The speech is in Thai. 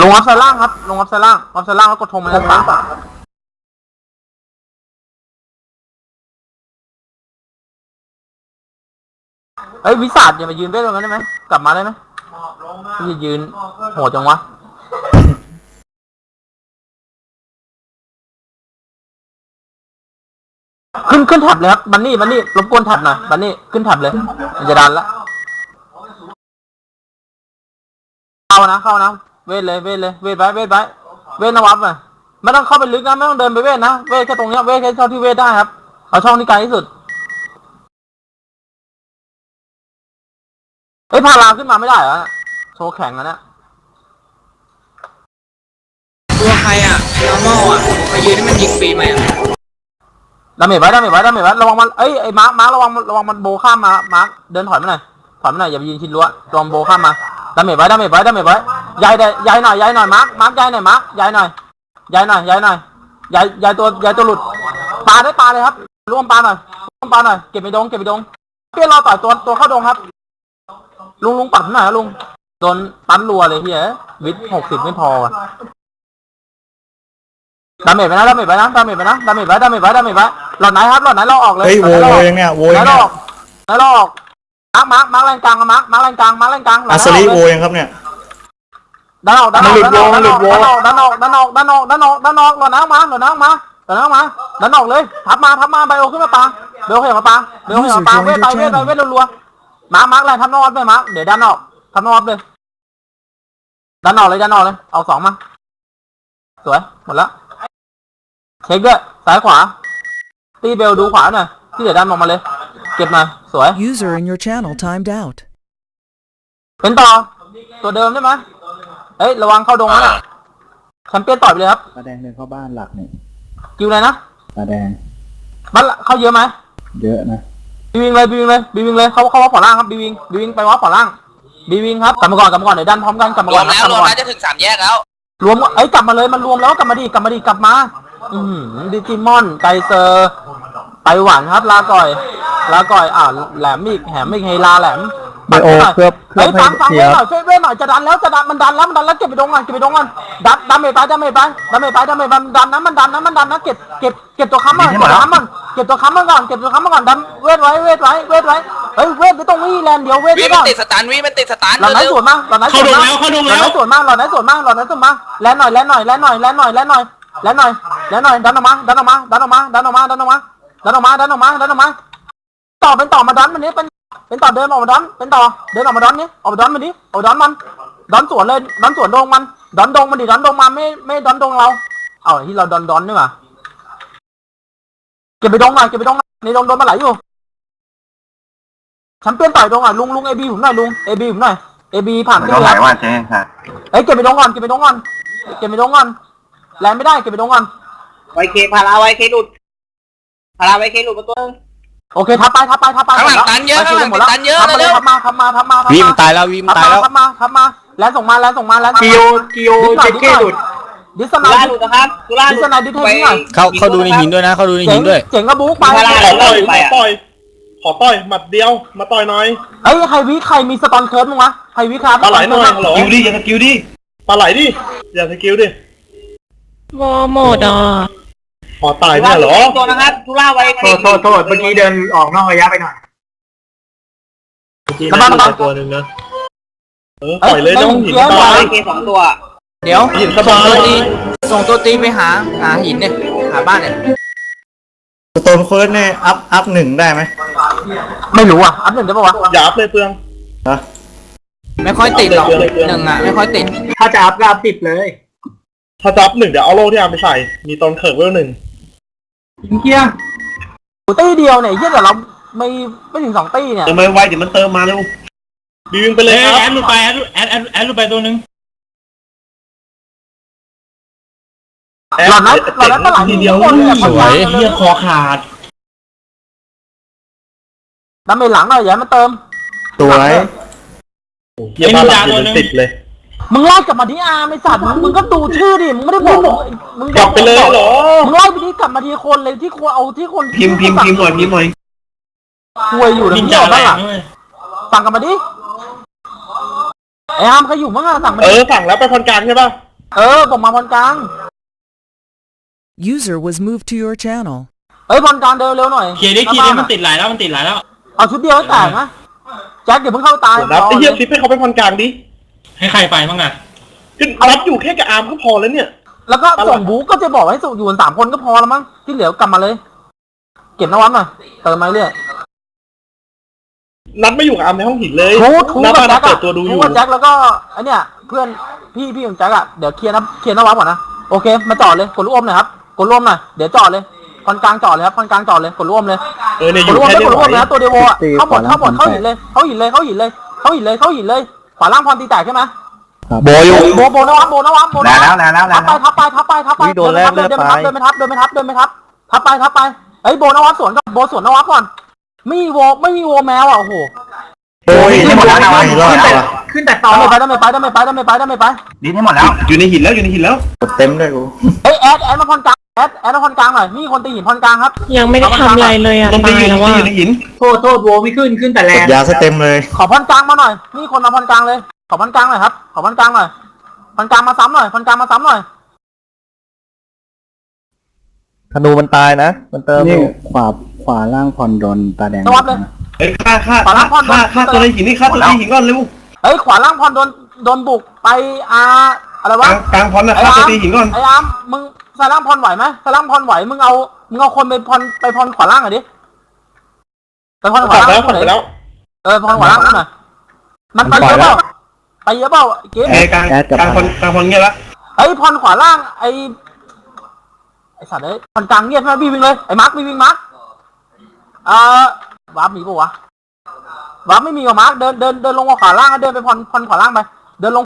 ลงอัพไซด์ล่างครับ ลงอัพไซด์ล่างอัพไซด์ล่างแล้วกดธงมันแล้วสามเอ้ยวิสัทอย่ามายืนเว้ยตรงนั้นได้ไหมกลับมาได้ไหมอย่ายืนโหดจังวะขึ้นขึ้นแท็บเลยครับบันนี่บันนี่รบกวนแท็บหน่อยบันนี่ขึ้นแท็บเลยมันจะดันละเข้านะเข้านะ เวทเลยเวทเลยเวทไว้เวทไว้เวทนวับอะไม่ต้องเข้าไปลึกนะไม่ต้องเดินไปเวทนะเวทแค่ตรงเนี้ยเวทแค่เท่าที่เวทได้ครับเอาช่องที่ไกลที่สุดเฮ้ยพาราขึ้นมาไม่ได้เหรอโชว์แข่งอะเนะตัวใครอะ normal อะมายืนให้มันยิงฟรีไหมอะดาเมจไว้ดาเมจไว้ดาเมจไว้ระวังมันเอ้ยไอ้มาร์คมาร์คระวังระวังมันโบข้ามมามาร์คเดินถอยมาหน่อยถอยมาหน่อยอย่าไปยืนชิดรั้วระวังโบข้ามมาดาเมจไว้ดาเมจไว้ดาเมจไว้ย้ายได้ย้ายหน่อยย้ายหน่อยมาร์คมาร์คย้ายหน่อยมาร์คย้ายหน่อยย้ายหน่อยย้ายหน่อยย้ายย้ายตัวย้ายตัวหลุดปลาได้ปลาเลยครับร่วมปลาหน่อยร่วมปลาหน่อยเก็บไปดงเก็บไปดงเปี้ยนรอต่อยตัวตัวเข้าดงครับ ลุงลุงปัดหน่อยนะลุงโดนตันรัวเลยพี่เอ๋วิทหกสิบไม่พอว่ะดาเมจไปนะดาเมจไปนะดาเมจไปนะดาเมจไว้ดาเมจไว้ดาเมจไว้หลอดไหนครับหลอดไหนเราออกเลยเฮ้ยหโวลอดไหนโวเราออกยังเนี่ยโวไหนยังเราเนี่ยออกไหนเราออก มาร์คมาร์คมาร์คแรงกลางอะมาร์คมาร์คแรงกลางมาร์คแรงกลางหลออัดสไหนลีเราอโวอกเลยยังครับเนี่ย ด้านออกด้านออกมันหลุด้านดออกวงด้านออกหลุดวงด้านออกด้านออกด้านออกด้านออกด้านออกหลอดไหนออกมาหลอดไหนออกมาหลอดไหนออกมาด้านออกเลยทับมาทับมาไบโอขึ้นมาปาเบลขยับมาปาเบลขยับมาปาเวทไปเวทไปเวทรัวๆมาร์คมาร์คแรงทับนอกเลยมาร์คเดี๋ยวด้านออกทับนอกเลยด้านออกเลยด้านออกเลยเอาสองมาสวยหมดแล้วเช็คด้วยซ้ายขวาตีเบลดูขวาหน่อยที่เหลือด้านมองมาเลย เก็บหน่อยสวย User in your channel timed out. เป็นต่อ ตัวเดิมได้ไหมเฮ้ย ระวังเข้าดงนะเนี่ยแชมเปี้ยนต่อยไปเลยครับปลาแดงเดินเข้าบ้านหลักเนี่ยกิวเลยนะปลาแดงบ้านละเข้าเยอะไหมเยอะนะบีวิงเลยบีวิงเลยบีวิงเลย เขาเขาว่าขวาล่างครับบีวิงบีวิงไปว่าขวาล่างบีวิงครับ กลับมาก่อน กลับมาก่อน เดี๋ยวดันพร้อมกัน กลับมารก่วอนมนะแล้วกลับรวมามก่อน แล้วจะถึงสามแยกแล้ว รวมเอ้ยกลับมาเลยมันรวมแล้วกลับมาดิกลับมาดิกลับมา อืมดิจิมอนไกเซอร์ไต้หวันครับลาก่อย ลาก่อยอ่าแหลมอีกแหมอีกเฮลาแหลมไบโอเคลือบเคลืเฮ้อยบให้ฟังฟังเสีเว้ยยหน่อยช่วยเว้ยหน่อยจะดันแล้วจะดันมันดันแล้วมันดันแล้วเก็บไปดงก่อนเก็บไปดงก่อนดันดันเมย์ไปดันเมย์ไปดันเมย์ไปดันเมย์ไปมันดันนะมันดันนะมันดันนะเก็บเก็บเก็บตัวค้ำมันเก็บตัวค้ำมันเก็บตัวค้ำมันก่อนเก็บตัวค้ำมันก่อนดันเวทไว้เวทไว้เวทไว้เฮ้ยเวทไม่ต้องวิ่งแลนเดียวเวทวิไว้มัก่นอนติดสตาร์ทวิมันติดสตาร์ทหลอดไหนเร็วสวนมาหลอดไหนสวนมาหลอดไหนสวนมาหลอดไหนสวนมาหลอดไหนสวนมาแลนหน่อยแลนหน่อยแลนหน่อยแลนหน่อยแลนหน่อยแลนหน่อยแลนหน่อยดันออกมาดันออกมาดันออกมาดันออกมาดันออกมาดันออกมาดันออกมาดันออกมา ต่อเป็นต่อมาดันมันนี้เป็นเป็นต่อเดินออกมาดันเป็นต่อเดินออกมาดันนี้ออกมาดันมันนี้ออกดันมันดันสวนเลยดันสวนดงมันดันดงมันดิดันดงมาไม่ไม่ดันดงเรา เอาที่เราดันดันนี่มาเก็บไปดงหน่อยเก็บไปดงในดงโดนมาไหลอยู่แชมเปี้ยนต่อยดงอะลุงลุงเอบีผมหน่อยลุงเอบีผมหน่อยเอบีผ่านตรงไหนว่าเจ๊ค่ะเอ้ยเก็บไปดงก่อนเก็บไปดงก่อนเก็บไปดงก่อนแลนไม่ได้เก็บไปดงก่อนไวเคพาราไวเคหลุดพาราไวเคหลุดมาตัวนึง โอเคทับไปทับไปทับไปข้างหลังตันเยอะข้างหลังตันเยอะทับมาเลยเร็วทับมาทับมาทับมาทับวิมมาตายแล้ววิมทับตายมาแล้วทับมาทับมาแลนส่งมาแลนส่งมาแลนกิโอกิโอเจ็ดเกหลุดดิสตุนาลาดิหลุดนะครับตุลาหดิลุสดนาดิเทนหน่อยเข้าเข้าดูในหินด้วยนะเข้าดูในเจ๋หิงนด้วยเจ๋งก็บุ๊กไปพาราขอต่อยไปขออะต่อยขอต่อยหมัดเดียวมาต่อยหน่อยเอ้ยใครวิใครมีสตอนเคิร์ฟมั้งวะใครวิครับปลาไหลหน่อยฮัลโหลกิวดิอย่าสกิวดิปลาไหลดิอย่าสกิลดิวอหมดอะ ขอตายตุลาเนี่ยหเหลุรดอตัวนะครับตุลาไวเคโทษโทษโทษเมื่อกี้เดินออกนอกระยะไปหน่อยกระบาดกระบาดตัวนึงนะ เออปล่อยเลยน้องหินสตุลาบายไวเคสองตัว เดี๋ยวหินสส่งบาตัวยตีส่งตัวตีไปหาหาหินเนี่ยหาบ้านเนี่ยสโตนเฟิร์สเนี่ยอัพอัพหนึ่งได้ไหมไม่รู้อะอัพหนึ่งได้ปะวะอย่าอัพเลยเปลืองฮะไม่ค่อยติดหรอกหนึ่งอะไม่ค่อยติดถ้าจะอัพก็อัพติดเลย ถ้าจะอัพหนึ่งเดี๋ยวเอาโล่ที่อัพไปใส่ มีตอนเขิร์ฟเวลหนึ่ง ตีเดียวเนี่ยเยี่ยแต่เราไม่ไม่ถึงสองตีเนี่ยเติมไวๆเดี๋ยวมันเติมมาเร็วบีวิงไปเลยครับแอดลุดไปแอดแอดแอดแอดลุดไปตัวหนึงหลอดนั้นหลอดนั้นตลาดทีเดียวคนเนี่ยสวยเฮียคอขาดดาเมจหลังหน่อยอย่าให้มันเติมสวย เฮียบ้านหลังอยู่ติดเลย มึงไล่กลับมาที่อาร์ไม่สัตว์มึงมึงก็ดูชื่อดิมึงไม่ได้บอกมึงกลับไปเลยเหรอ มึงไล่ไปที่กลับมาทีคนเลยที่ควรเอาที่คนพิมพ์พิมพ์พิมพ์หน่อยพิมพ์หน่อยคุยอยู่นะนินพี่จาเอาแรด้านหลังงเลยสั่งกลับมาดิไอ้อาร์มเขาอยู่มั้งอะสั่งมาเอดิอสั่งแล้วไปคนกลางใช่ป่ะเออผมมาพรกลาง User was moved to your channel. เอ้ยพรกลางเดินเร็วหน่อยเคลียร์ดิเคลียร์ดิมันติดหลายแล้วมันติดหลายแล้ว เอาชุดเดียวให้แตกนะแจ็คเดี๋ยวเพิ่งเข้าตายนับรอไอ้เหี้ยเลยซิปให้เขาไปพันกลางดิ ให้ใครไปบ้างอะคือนับอยู่แค่กับอาร์มก็พอแล้วเนี่ย แล้วก็ส่งบูก็จะบอกให้ส่งอยู่กันสามคนก็พอแล้วมั้งที่เหลือกลับมาเลย เก็บนวัดหน่อยเติมมาเรื่อยนัดไม่อยู่กับอาร์มในห้องหินเลยทูทูนัดกับมาแจ็คเปิอะดตัวดูอทูยู่กับแจ็คแล้วก็ไอเนี่ยเพื่อนพี่พี่ของแจ็คอะเดี๋ยวเคลียร์นะเคลียร์นวัดก่อนนะโอเค มาจอดเลยกดลูกอมหน่อยครับกดลูกอมหน่อยเดี๋ยวจอดเลยคอนกลางจอดเลยครับคอนกลางจอดเลยกดลูกอมเลยเออเนี่ยอกดยู่ลูกอมแค่เลยนี้กดลูกอมไหวเลยนะตัวเดโวอะเข้าหมดเข้าหมดเข้าหินเลย เข้าหินเลยเข้าหินเลยเข้าหินเลยเข้าหินเลย ขวาล่างพรตีแตกใช่ไหมโบอยู่โบโบนวัดโบนวัดโบนแล้วัวดแล้วแล้วแล้วทับไปทับไปทับไปทับไปอุ๊ยโดนแรกเดินเลืไปอดทับไปเดินไปทับเดินไปทับเดินไปทับทับไปทับไปเอ้ยโบนวัดสวนกับโบสวนนวัดก่อนไม่มีโวไม่มีโวแมวอะโอ้โหโอ้ยให้หมดแล้วนะไม่รอดว่ะขึ้นแต่ต่อได้ไม่ไปได้ไม่ไปได้ไม่ไปได้ไม่ไปได้ไม่ไปดิ้นให้หมดแล้วอยู่ในหินแล้วอยู่ในหินแล้วกดเต็มด้วยกูเอ้ยแอดแอดมาพรกลางแอดแอดมาพรกลางหน่อยมีคนตีหินพรกลางครับ ยังไม่ได้ทำอะไรเลยอะต้องไปตาอยยู่แล้วว่าอยู่ในหินโทษโทษโวไม่ขึ้นขึ้นแต่แรกงดยาซะเต็มเลย ขอพรกลางมาหน่อยมีคนมาพรกลางเลย ขอพรกลางหน่อยครับ ขอพรกลางหน่อยพรกลางมาซ้ำหน่อยพรกลางมาซ้ำหน่อยธนูมันตายนะ มันเติมนี่ขวาขวาล่างผ่อนโดนตาแดงนวัดเลยเอ้ยฆ่าฆ่าขวาล่างพรฆ่าโดนฆ่าตัวในหินนี่ฆ่าตัวในหินก่อนเร็วเอ้ยขวาล่างพรโดนโดนบุกไปอา อะไรกวะลางกลางพรนะไอ้ฆ่าตัวอาร์มในหินก่อน ไอ้อาร์มมึงสายล่างพรไหวไหมสายล่างพรไหวมึงเอามึงเอาคนไปพรไปพรขวาล่างหน่อยดิไปพรขขัวาบล่างแล้วขับหน่ไปอยแล้วเออพรขวาล่างหน่อยมันไปเยอะเปล่าไปเยอะเปล่าเก๊เอ้ยกลางกลางพรกลางพรเงี้ยละไอ้ยพรขวาล่างไอ้ไอ้สัตว์เอ้ยพรกลางเงียบใช่ไหมบีวิ่งเลยไอ้มาร์คบีวิ่งมาร์คเอ่อวาร์ปมีปะวะวาร์ปไม่มีกับมาร์คเดินเดินเดินลงมาขวาล่างแล้วเดินไปพรพรขวาล่างไปเดินลง